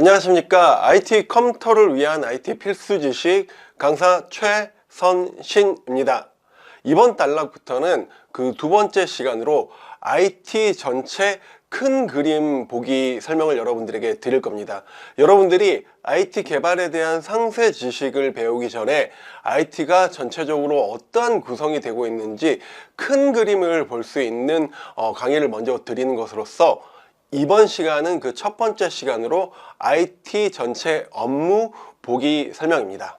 안녕하십니까. IT 컴퓨터를 위한 IT 필수 지식 강사 최선신입니다. 이번 단락부터는 그 두 번째 시간으로 IT 전체 큰 그림 보기 설명을 여러분들에게 드릴 겁니다. 여러분들이 IT 개발에 대한 상세 지식을 배우기 전에 IT가 전체적으로 어떠한 구성이 되고 있는지 큰 그림을 볼 수 있는 어, 강의를 먼저 드리는 것으로서 이번 시간은 그 첫 번째 시간으로 IT 전체 업무 보기 설명입니다.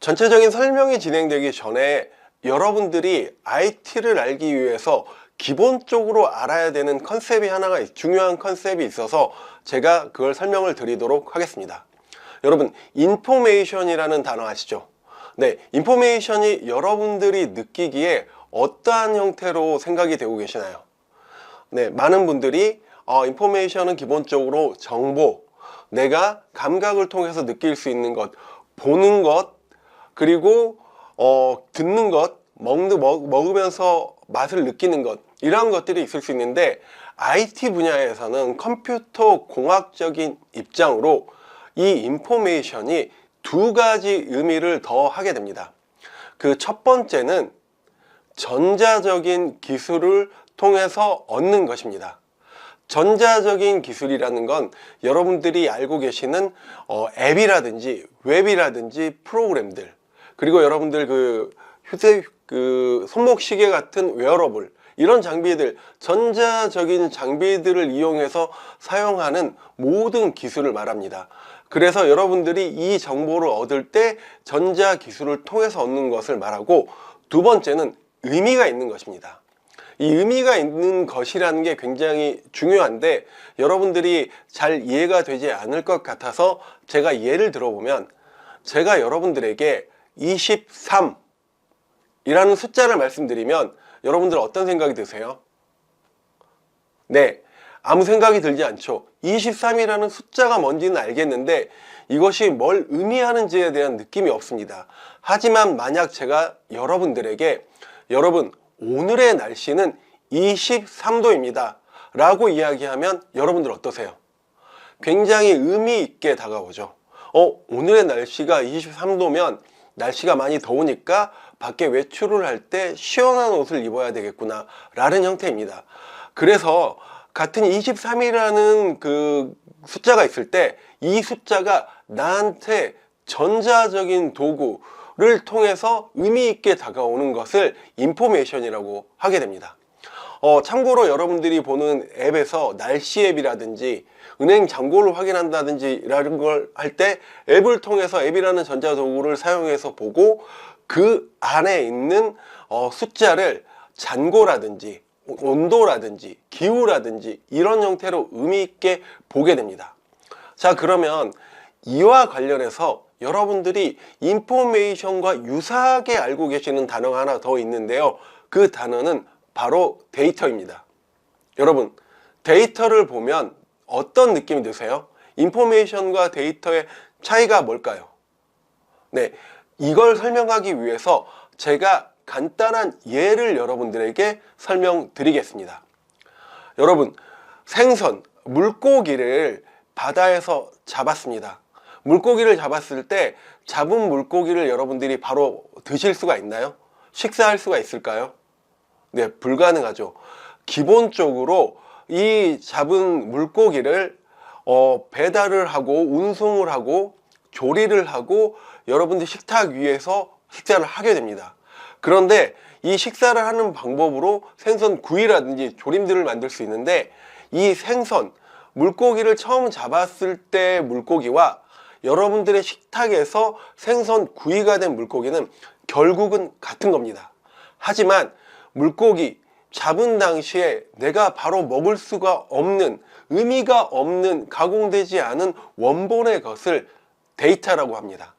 전체적인 설명이 진행되기 전에 여러분들이 IT를 알기 위해서 기본적으로 알아야 되는 컨셉이 하나가 있- 중요한 컨셉이 있어서 제가 그걸 설명을 드리도록 하겠습니다. 여러분, 인포메이션이라는 단어 아시죠? 네, 인포메이션이 여러분들이 느끼기에 어떠한 형태로 생각이 되고 계시나요? 네, 많은 분들이 어, 인포메이션은 기본적으로 정보, 내가 감각을 통해서 느낄 수 있는 것, 보는 것, 그리고 어, 듣는 것, 먹는, 먹, 먹으면서 맛을 느끼는 것, 이러한 것들이 있을 수 있는데 IT 분야에서는 컴퓨터 공학적인 입장으로 이 인포메이션이 두 가지 의미를 더 하게 됩니다. 그 첫 번째는 전자적인 기술을 통해서 얻는 것입니다. 전자적인 기술이라는 건 여러분들이 알고 계시는 어, 앱이라든지 웹이라든지 프로그램들 그리고 여러분들 그 휴대 그 손목 시계 같은 웨어러블 이런 장비들 전자적인 장비들을 이용해서 사용하는 모든 기술을 말합니다. 그래서 여러분들이 이 정보를 얻을 때 전자 기술을 통해서 얻는 것을 말하고 두 번째는 의미가 있는 것입니다. 이 의미가 있는 것이라는 게 굉장히 중요한데 여러분들이 잘 이해가 되지 않을 것 같아서 제가 예를 들어보면 제가 여러분들에게 23 이라는 숫자를 말씀드리면 여러분들 어떤 생각이 드세요? 네, 아무 생각이 들지 않죠. 23이라는 숫자가 뭔지는 알겠는데 이것이 뭘 의미하는지에 대한 느낌이 없습니다. 하지만 만약 제가 여러분들에게 여러분 오늘의 날씨는 23도입니다. 라고 이야기하면 여러분들 어떠세요? 굉장히 의미 있게 다가오죠. 어, 오늘의 날씨가 23도면 날씨가 많이 더우니까 밖에 외출을 할 때 시원한 옷을 입어야 되겠구나 라는 형태입니다. 그래서 같은 23이라는 그 숫자가 있을 때 이 숫자가 나한테 전자적인 도구 를 통해서 의미 있게 다가오는 것을 인포메이션이라고 하게 됩니다. 어, 참고로 여러분들이 보는 앱에서 날씨 앱이라든지 은행 잔고를 확인한다든지 이런 걸할 때 앱을 통해서 앱이라는 전자도구를 사용해서 보고 그 안에 있는 어, 숫자를 잔고라든지 온도라든지 기후라든지 이런 형태로 의미 있게 보게 됩니다. 자 그러면 이와 관련해서 여러분들이 인포메이션과 유사하게 알고 계시는 단어가 하나 더 있는데요. 그 단어는 바로 데이터입니다. 여러분, 데이터를 보면 어떤 느낌이 드세요? 인포메이션과 데이터의 차이가 뭘까요? 네, 이걸 설명하기 위해서 제가 간단한 예를 여러분들에게 설명드리겠습니다. 여러분, 생선, 물고기를 바다에서 잡았습니다. 물고기를 잡았을 때 잡은 물고기를 여러분들이 바로 드실 수가 있나요? 식사할 수가 있을까요? 네, 불가능하죠. 기본적으로 이 잡은 물고기를 어, 배달을 하고 운송을 하고 조리를 하고 여러분들 식탁 위에서 식사를 하게 됩니다. 그런데 이 식사를 하는 방법으로 생선 구이라든지 조림들을 만들 수 있는데 이 생선, 물고기를 처음 잡았을 때 물고기와 여러분들의 식탁에서 생선 구이가 된 물고기는 결국은 같은 겁니다. 하지만 물고기 잡은 당시에 내가 바로 먹을 수가 없는 의미가 없는 가공되지 않은 원본의 것을 데이터라고 합니다.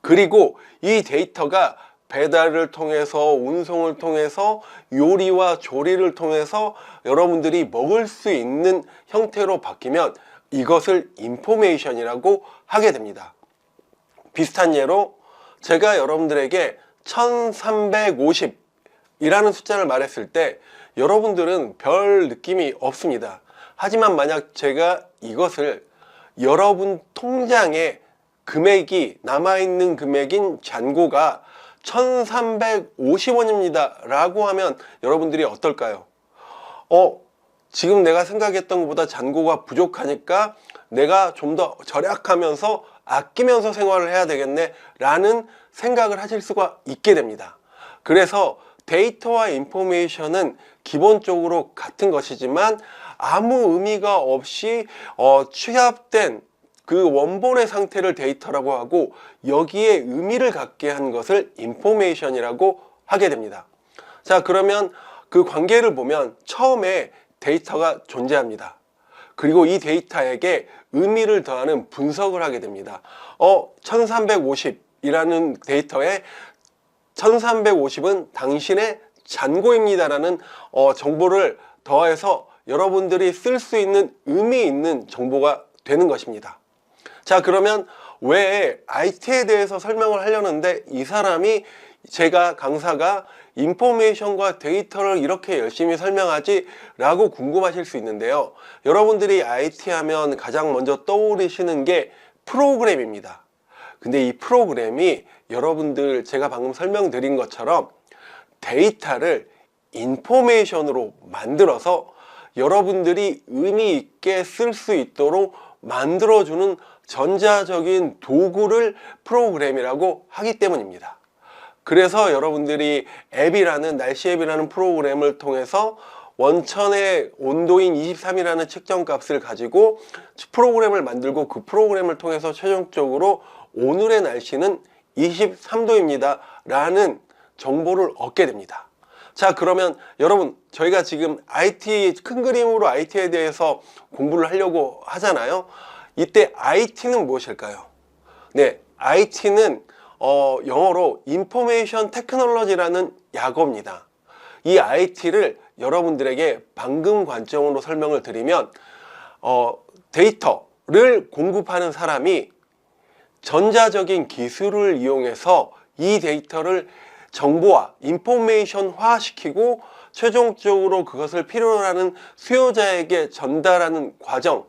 그리고 이 데이터가 배달을 통해서 운송을 통해서 요리와 조리를 통해서 여러분들이 먹을 수 있는 형태로 바뀌면 이것을 인포메이션이라고 하게 됩니다. 비슷한 예로 제가 여러분들에게 1350 이라는 숫자를 말했을 때 여러분들은 별 느낌이 없습니다. 하지만 만약 제가 이것을 여러분 통장에 금액이 남아있는 금액인 잔고가 1350원입니다 라고 하면 여러분들이 어떨까요? 어, 지금 내가 생각했던 것보다 잔고가 부족하니까 내가 좀 더 절약하면서 아끼면서 생활을 해야 되겠네 라는 생각을 하실 수가 있게 됩니다. 그래서 데이터와 인포메이션은 기본적으로 같은 것이지만 아무 의미가 없이 어, 취합된 그 원본의 상태를 데이터라고 하고 여기에 의미를 갖게 한 것을 인포메이션이라고 하게 됩니다. 자, 그러면 그 관계를 보면 처음에 데이터가 존재합니다. 그리고 이 데이터에게 의미를 더하는 분석을 하게 됩니다. 어, 1350이라는 데이터에 1350은 당신의 잔고입니다라는 어, 정보를 더해서 여러분들이 쓸 수 있는 의미 있는 정보가 되는 것입니다. 자, 그러면 왜 IT에 대해서 설명을 하려는데 이 사람이 제가 강사가 인포메이션과 데이터를 이렇게 열심히 설명하지 라고 궁금하실 수 있는데요. 여러분들이 IT 하면 가장 먼저 떠오르시는 게 프로그램입니다. 근데 이 프로그램이 여러분들 제가 방금 설명드린 것처럼 데이터를 인포메이션으로 만들어서 여러분들이 의미 있게 쓸 수 있도록 만들어주는 전자적인 도구를 프로그램이라고 하기 때문입니다. 그래서 여러분들이 앱이라는 날씨 앱이라는 프로그램을 통해서 원천의 온도인 23이라는 측정 값을 가지고 프로그램을 만들고 그 프로그램을 통해서 최종적으로 오늘의 날씨는 23도입니다 라는 정보를 얻게 됩니다. 자 그러면 여러분 저희가 지금 IT 큰 그림으로 IT에 대해서 공부를 하려고 하잖아요. 이때 IT는 무엇일까요? 네, IT는 어, 영어로 Information Technology라는 약어입니다. 이 IT를 여러분들에게 방금 관점으로 설명을 드리면 어, 데이터를 공급하는 사람이 전자적인 기술을 이용해서 이 데이터를 정보화, 인포메이션화 시키고 최종적으로 그것을 필요로 하는 수요자에게 전달하는 과정,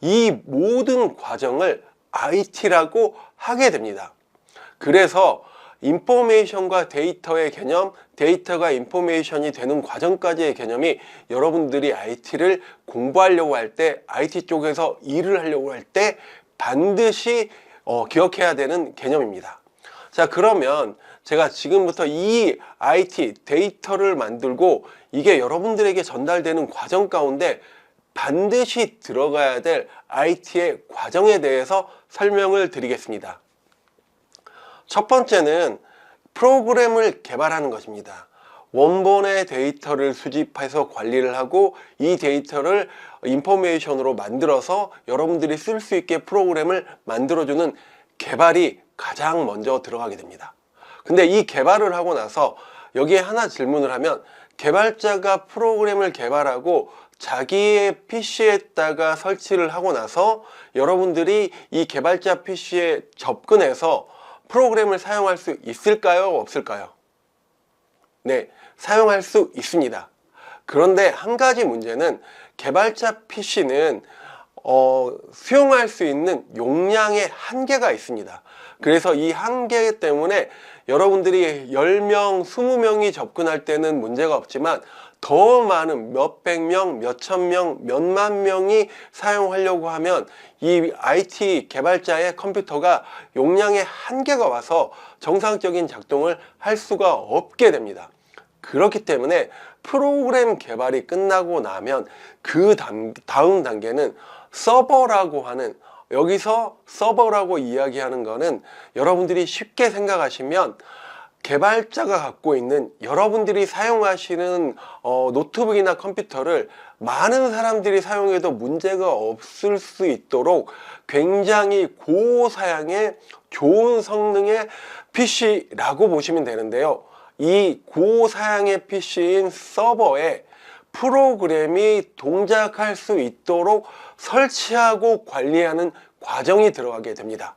이 모든 과정을 IT라고 하게 됩니다. 그래서 인포메이션과 데이터의 개념, 데이터가 인포메이션이 되는 과정까지의 개념이 여러분들이 IT를 공부하려고 할 때, IT 쪽에서 일을 하려고 할 때 반드시 어, 기억해야 되는 개념입니다. 자, 그러면 제가 지금부터 이 IT 데이터를 만들고 이게 여러분들에게 전달되는 과정 가운데 반드시 들어가야 될 IT의 과정에 대해서 설명을 드리겠습니다. 첫 번째는 프로그램을 개발하는 것입니다. 원본의 데이터를 수집해서 관리를 하고 이 데이터를 인포메이션으로 만들어서 여러분들이 쓸 수 있게 프로그램을 만들어주는 개발이 가장 먼저 들어가게 됩니다. 근데 이 개발을 하고 나서 여기에 하나 질문을 하면 개발자가 프로그램을 개발하고 자기의 PC에다가 설치를 하고 나서 여러분들이 이 개발자 PC에 접근해서 프로그램을 사용할 수 있을까요? 없을까요? 네, 사용할 수 있습니다. 그런데 한 가지 문제는 개발자 PC는 어, 수용할 수 있는 용량의 한계가 있습니다. 그래서 이 한계 때문에 여러분들이 10명, 20명이 접근할 때는 문제가 없지만 더 많은 몇백 명, 몇천 명, 몇만 명이 사용하려고 하면 이 IT 개발자의 컴퓨터가 용량의 한계가 와서 정상적인 작동을 할 수가 없게 됩니다. 그렇기 때문에 프로그램 개발이 끝나고 나면 그 다음 단계는 서버라고 하는 여기서 서버라고 이야기하는 거는 여러분들이 쉽게 생각하시면 개발자가 갖고 있는 여러분들이 사용하시는 어, 노트북이나 컴퓨터를 많은 사람들이 사용해도 문제가 없을 수 있도록 굉장히 고사양의 좋은 성능의 PC라고 보시면 되는데요. 이 고사양의 PC인 서버에 프로그램이 동작할 수 있도록 설치하고 관리하는 과정이 들어가게 됩니다.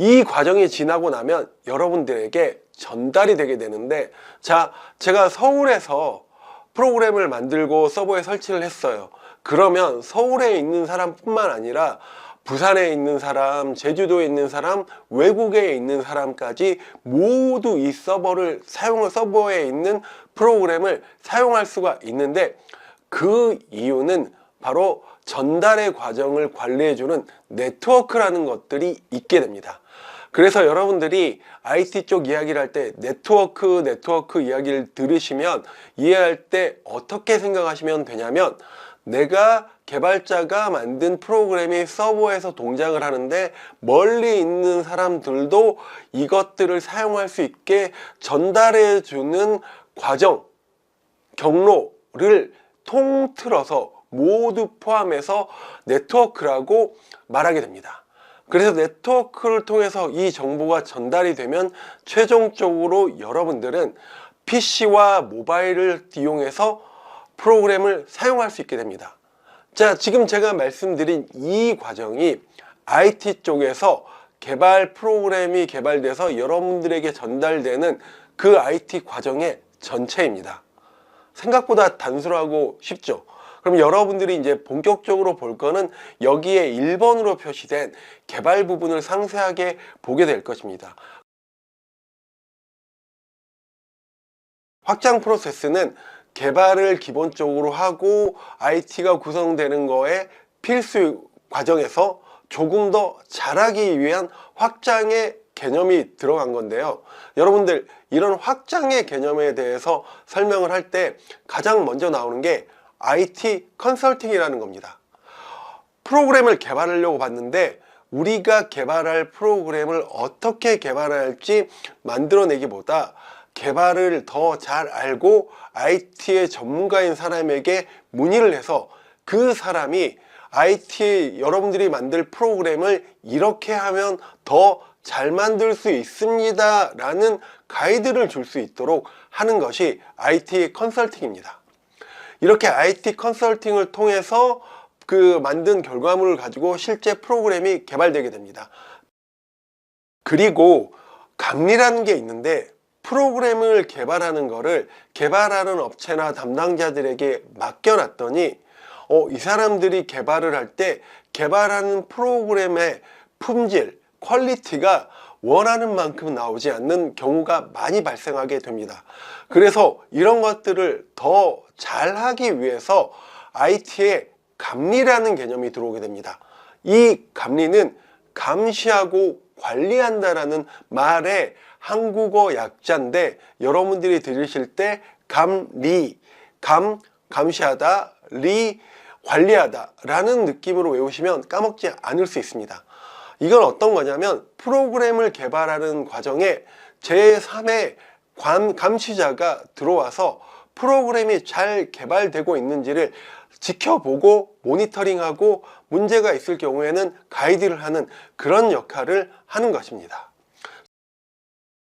이 과정이 지나고 나면 여러분들에게 전달이 되게 되는데 자 제가 서울에서 프로그램을 만들고 서버에 설치를 했어요 그러면 서울에 있는 사람뿐만 아니라 부산에 있는 사람, 제주도에 있는 사람, 외국에 있는 사람까지 모두 이 서버를 사용, 서버에 있는 프로그램을 사용할 수가 있는데 그 이유는 바로 전달의 과정을 관리해주는 네트워크라는 것들이 있게 됩니다. 그래서 여러분들이 IT 쪽 이야기를 할 때 네트워크, 네트워크 이야기를 들으시면 이해할 때 어떻게 생각하시면 되냐면 내가 개발자가 만든 프로그램이 서버에서 동작을 하는데 멀리 있는 사람들도 이것들을 사용할 수 있게 전달해 주는 과정, 경로를 통틀어서 모두 포함해서 네트워크라고 말하게 됩니다. 그래서 네트워크를 통해서 이 정보가 전달이 되면 최종적으로 여러분들은 PC와 모바일을 이용해서 프로그램을 사용할 수 있게 됩니다. 자, 지금 제가 말씀드린 이 과정이 IT 쪽에서 개발 프로그램이 개발돼서 여러분들에게 전달되는 그 IT 과정의 전체입니다. 생각보다 단순하고 쉽죠. 그럼 여러분들이 이제 본격적으로 볼 거는 여기에 1번으로 표시된 개발 부분을 상세하게 보게 될 것입니다. 확장 프로세스는 개발을 기본적으로 하고 IT가 구성되는 거에 필수 과정에서 조금 더 잘하기 위한 확장의 개념이 들어간 건데요. 여러분들 이런 확장의 개념에 대해서 설명을 할 때 가장 먼저 나오는 게 IT 컨설팅이라는 겁니다. 프로그램을 개발하려고 봤는데 우리가 개발할 프로그램을 어떻게 개발할지 만들어내기보다 개발을 더 잘 알고 IT의 전문가인 사람에게 문의를 해서 그 사람이 IT 여러분들이 만들 프로그램을 이렇게 하면 더 잘 만들 수 있습니다 라는 가이드를 줄 수 있도록 하는 것이 IT 컨설팅입니다. 이렇게 IT 컨설팅을 통해서 그 만든 결과물을 가지고 실제 프로그램이 개발되게 됩니다. 그리고 감리라는 게 있는데 프로그램을 개발하는 거를 개발하는 업체나 담당자들에게 맡겨놨더니 어, 이 사람들이 개발을 할 때 개발하는 프로그램의 품질, 퀄리티가 원하는 만큼 나오지 않는 경우가 많이 발생하게 됩니다. 그래서 이런 것들을 더 잘하기 위해서 IT에 감리라는 개념이 들어오게 됩니다. 이 감리는 감시하고 관리한다라는 말의 한국어 약자인데 여러분들이 들으실 때 감리, 감, 감시하다, 리, 관리하다 라는 느낌으로 외우시면 까먹지 않을 수 있습니다. 이건 어떤 거냐면 프로그램을 개발하는 과정에 제3의 관, 감시자가 들어와서 프로그램이 잘 개발되고 있는지를 지켜보고 모니터링하고 문제가 있을 경우에는 가이드를 하는 그런 역할을 하는 것입니다.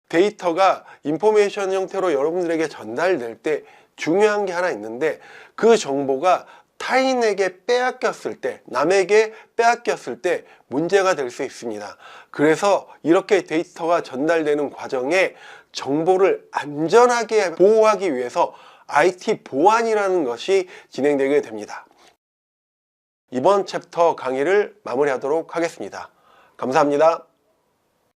데이터가 인포메이션 형태로 여러분들에게 전달될 때 중요한 게 하나 있는데 그 정보가 타인에게 빼앗겼을 때, 남에게 빼앗겼을 때 문제가 될 수 있습니다. 그래서 이렇게 데이터가 전달되는 과정에 정보를 안전하게 보호하기 위해서 IT 보안이라는 것이 진행되게 됩니다. 이번 챕터 강의를 마무리하도록 하겠습니다. 감사합니다.